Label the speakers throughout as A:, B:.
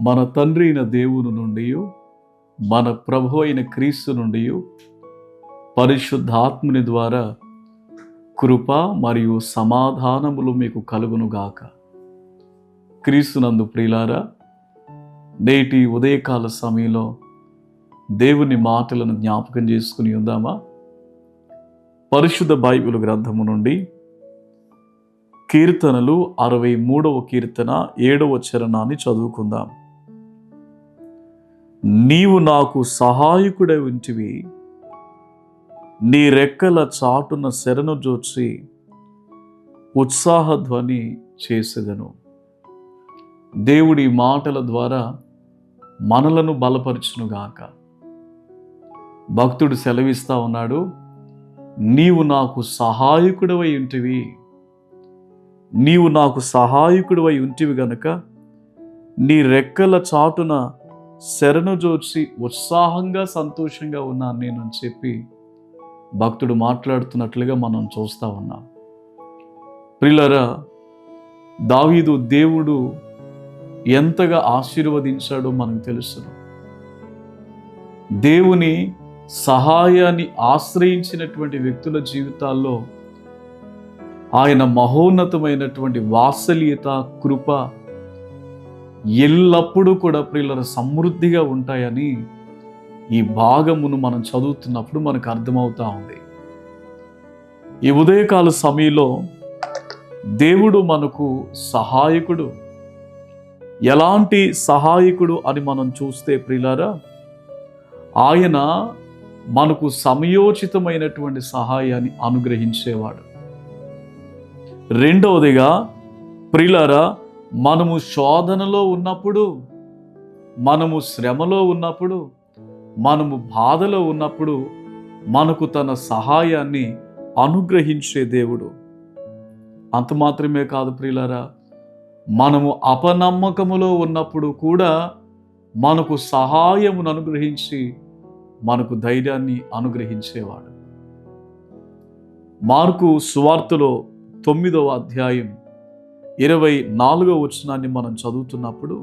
A: మన తండ్రి అయిన దేవుని నుండి మన ప్రభు అయిన క్రీస్తు నుండి పరిశుద్ధాత్ముని ద్వారా కృప మరియు సమాధానములు మీకు కలుగునుగాక. క్రీస్తునందు ప్రియులారా నేటి ఉదయకాల సమయంలో దేవుని మాటలను జ్ఞాపకం చేసుకుని ఉందామా? పరిశుద్ధ బైబిల్ గ్రంథము నుండి కీర్తనలు అరవై మూడవ కీర్తన ఏడవ చరణాన్ని చదువుకుందాం. నీవు నాకు సహాయకుడై ఉంటివి నీ రెక్కల చాటున శరణు జోచి ఉత్సాహధ్వని చేసేదను. దేవుడి మాటల ద్వారా మనలను బలపరచునుగాక. భక్తుడు సెలవిస్తా ఉన్నాడు నీవు నాకు సహాయకుడవై ఉంటివి నీవు నాకు సహాయకుడివై ఉంటివి గనక నీ రెక్కల చాటున శరణు జోచి ఉత్సాహంగా సంతోషంగా ఉన్నాను నేను అని చెప్పి భక్తుడు మాట్లాడుతున్నట్లుగా మనం చూస్తూ ఉన్నాం. ప్రిలరా దావీదు దేవుడు ఎంతగా ఆశీర్వదించాడో మనకు తెలుసు. దేవుని సహాయాన్ని ఆశ్రయించినటువంటి వ్యక్తుల జీవితాల్లో ఆయన మహోన్నతమైనటువంటి వాత్సల్యత కృప ఎల్లప్పుడూ కూడా ప్రియులను సమృద్ధిగా ఉంటాయని ఈ భాగమును మనం చదువుతున్నప్పుడు మనకు అర్థమవుతా ఉంది. ఈ ఉదయకాల సమయంలో దేవుడు మనకు సహాయకుడు. ఎలాంటి సహాయకుడు అని మనం చూస్తే ప్రిలారా ఆయన మనకు సమయోచితమైనటువంటి సహాయాన్ని అనుగ్రహించేవాడు. రెండవదిగా ప్రిలరా మనము శోధనలో ఉన్నప్పుడు మనము శ్రమలో ఉన్నప్పుడు మనము బాధలో ఉన్నప్పుడు మనకు తన సహాయాన్ని అనుగ్రహించే దేవుడు. అంత మాత్రమే కాదు ప్రియులారా మనము అపనమ్మకములో ఉన్నప్పుడు కూడా మనకు సహాయమును అనుగ్రహించి మనకు ధైర్యాన్ని అనుగ్రహించేవాడు. మార్కు సువార్తలో తొమ్మిదవ అధ్యాయం ఇరవై నాలుగవ వచనాన్ని మనం చదువుతున్నప్పుడు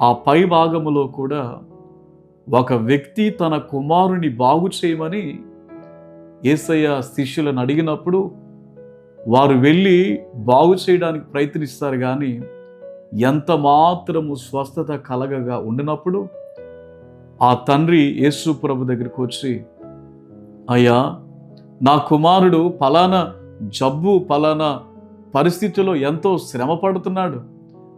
A: ఆ పై భాగములో కూడా ఒక వ్యక్తి తన కుమారుని బాగు చేయమని ఏసయ్య శిష్యులను అడిగినప్పుడు వారు వెళ్ళి బాగు చేయడానికి ప్రయత్నిస్తారు కానీ ఎంత మాత్రము స్వస్థత కలగగా ఉండినప్పుడు ఆ తండ్రి యేసు ప్రభు దగ్గరికి వచ్చి అయ్యా నా కుమారుడు ఫలానా జబ్బు ఫలానా పరిస్థితిలో ఎంతో శ్రమ పడుతున్నాడు.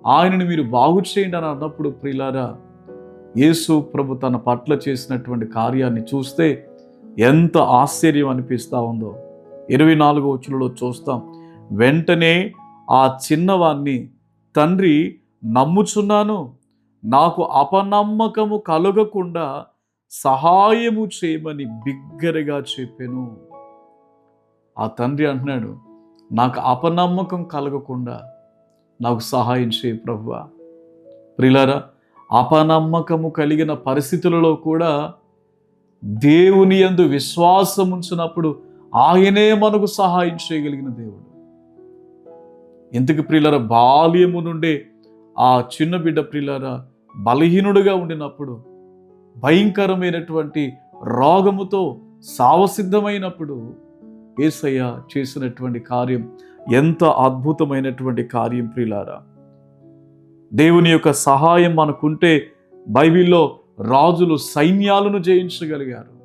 A: ఆయనను మీరు బాగు చేయండి అని అన్నప్పుడు ప్రియులారా యేసు ప్రభు తన పట్ల చేసినటువంటి కార్యాన్ని చూస్తే ఎంత ఆశ్చర్యం అనిపిస్తూ ఉందో. ఇరవై నాలుగో వచ్చులలో చూస్తాం వెంటనే ఆ చిన్నవాన్ని తండ్రి నమ్ముచున్నాను. నాకు అపనమ్మకము కలగకుండా సహాయము చేయమని బిగ్గరగా చెప్పాను. ఆ తండ్రి అంటున్నాడు నాకు అపనమ్మకం కలగకుండా నాకు సహాయం చేయి ప్రభువా. ప్రిలారా అపనమ్మకము కలిగిన పరిస్థితులలో కూడా దేవుని యందు విశ్వాసం ఉంచినప్పుడు ఆయనే మనకు సహాయం చేయగలిగిన దేవుడు. ఎందుకు ప్రిలర బాల్యము నుండే ఆ చిన్న బిడ్డ ప్రిలర బలహీనుడుగా ఉండినప్పుడు భయంకరమైనటువంటి రోగముతో సావసిద్ధమైనప్పుడు ఏసయ్య చేసినటువంటి కార్యం ఎంత అద్భుతమైనటువంటి కార్యం ప్రియులారా దేవుని యొక్క సహాయం మనకుంటే బైబిల్లో రాజులు సైన్యాలను జయించగలిగారు.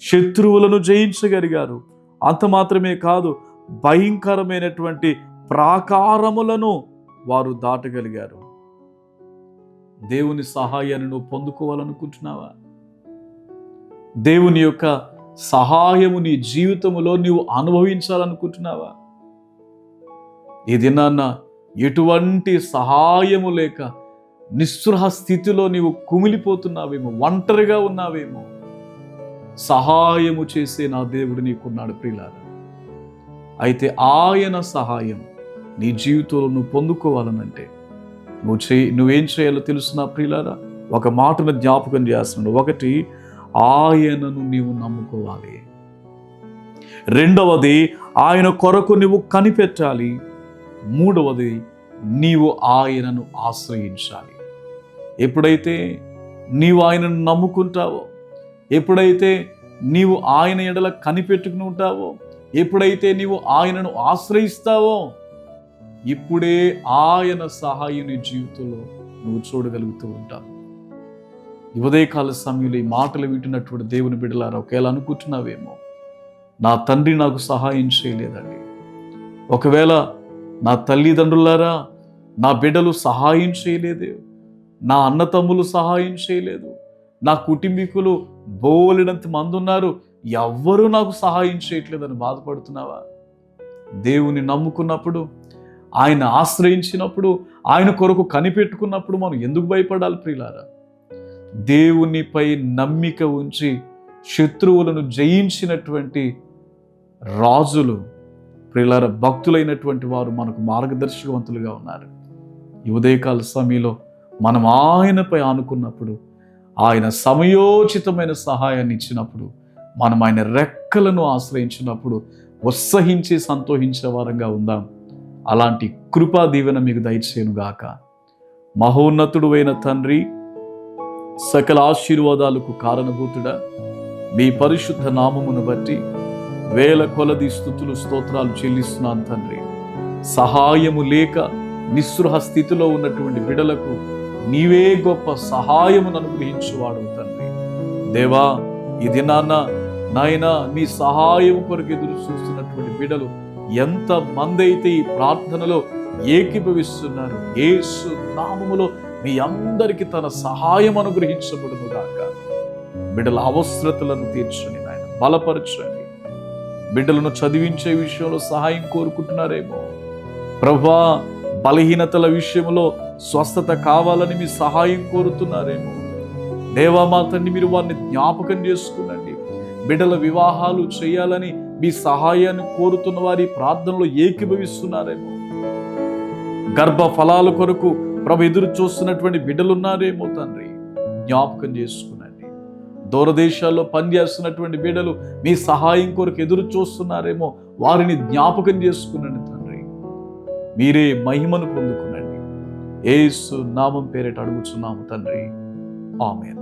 A: శత్రువులను జయించగలిగారు. అంత మాత్రమే కాదు భయంకరమైనటువంటి ప్రాకారములను వారు దాటగలిగారు. దేవుని సహాయాన్ని నువ్వు పొందుకోవాలనుకుంటున్నావా? దేవుని యొక్క సహాయము నీ జీవితములో నీవు అనుభవించాలనుకుంటున్నావా? ఈ దినాన్న ఎటువంటి సహాయము లేక నిస్సృహ స్థితిలో నీవు కుమిలిపోతున్నావేమో ఒంటరిగా ఉన్నావేమో సహాయము చేసే నా దేవుడు నీకున్నాడు ప్రియులారా. అయితే ఆయన సహాయం నీ జీవితంలో నువ్వు పొందుకోవాలనంటే నువ్వు చే నువ్వేం చేయాలో తెలుసు నా ప్రియులారా? ఒక మాటను జ్ఞాపకం చేస్తున్నాడు. ఒకటి ఆయనను నీవు నమ్ముకోవాలి. రెండవది ఆయన కొరకు నువ్వు కనిపెట్టాలి. మూడవది నీవు ఆయనను ఆశ్రయించాలి. ఎప్పుడైతే నీవు ఆయనను నమ్ముకుంటావో ఎప్పుడైతే నీవు ఆయన ఎడల కనిపెట్టుకుని ఉంటావో ఎప్పుడైతే నీవు ఆయనను ఆశ్రయిస్తావో ఇప్పుడే ఆయన సహాయం నీ జీవితంలో నువ్వు చూడగలుగుతూ ఉంటావు. ఉదయకాల సమయంలో ఈ మాటలు వింటున్నటువంటి దేవుని బిడ్డలారా ఒకవేళ అనుకుంటున్నావేమో నా తండ్రి నాకు సహాయం చేయలేదండి. ఒకవేళ నా తల్లిదండ్రులారా నా బిడ్డలు సహాయం చేయలేదు నా అన్నతమ్ములు సహాయం చేయలేదు నా కుటుంబీకులు బోలినంత మంది ఉన్నారు ఎవ్వరూ నాకు సహాయం చేయట్లేదని బాధపడుతున్నావా? దేవుని నమ్ముకున్నప్పుడు ఆయన ఆశ్రయించినప్పుడు ఆయన కొరకు కనిపెట్టుకున్నప్పుడు మనం ఎందుకు భయపడాలి ప్రియులారా? దేవునిపై నమ్మిక ఉంచి శత్రువులను జయించినటువంటి రాజులు ప్రిలర భక్తులైనటువంటి వారు మనకు మార్గదర్శకవంతులుగా ఉన్నారు. ఈ ఉదయకాల సమయంలో మనం ఆయనపై ఆనుకున్నప్పుడు ఆయన సమయోచితమైన సహాయాన్ని ఇచ్చినప్పుడు మనం ఆయన రెక్కలను ఆశ్రయించినప్పుడు ఉత్సహించి సంతోషించే వారంగా ఉందాం. అలాంటి కృపా దీవెన మీకు దయచేయనుగాక. మహోన్నతుడు అయిన తండ్రి సకల ఆశీర్వాదాలకు కారణభూతుడా. మీ పరిశుద్ధ నామమును బట్టి వేల కొలది స్థుతులు స్తోత్రాలు చెల్లిస్తున్నాను తండ్రి. సహాయము లేక నిస్సృహ స్థితిలో ఉన్నటువంటి బిడలకు నీవే గొప్ప సహాయమును అనుగ్రహించువాడు తండ్రి. దేవా ఈ దినాన్న నాయన నీ సహాయం కొరకు ఎదురు చూస్తున్నటువంటి బిడలు ఎంత మంది అయితే ఈ ప్రార్థనలో ఏకీభవిస్తున్నారు ఏసు నామములో మీ అందరికి తన సహాయం అనుగ్రహించబడును గాక. బిడ్డల అవసరతలను తీర్చండి నాయన బలపరచండి. బిడ్డలను చదివించే విషయంలో సహాయం కోరుకుంటున్నారేమో. ప్రభా బలహీనతల విషయంలో స్వస్థత కావాలని మీ సహాయం కోరుతున్నారేమో. దేవామాతని మీరు వారిని జ్ఞాపకం చేసుకునండి. బిడ్డల వివాహాలు చేయాలని మీ సహాయాన్ని కోరుతున్న వారి ప్రార్థనలో ఏకీభవిస్తున్నారేమో. గర్భ ఫలాల కొరకు ప్రభు ఎదురు చూస్తున్నటువంటి బిడ్డలున్నారేమో తండ్రి. జ్ఞాపకం చేసుకునండి. దూరదేశాల్లో పనిచేస్తున్నటువంటి బిడ్డలు మీ సహాయం కొరకు ఎదురు చూస్తున్నారేమో వారిని జ్ఞాపకం చేసుకునండి తండ్రి. మీరే మహిమను పొందుకునండి. ఏసు నామం పేరిట అడుగుచున్నాము తండ్రి. ఆమె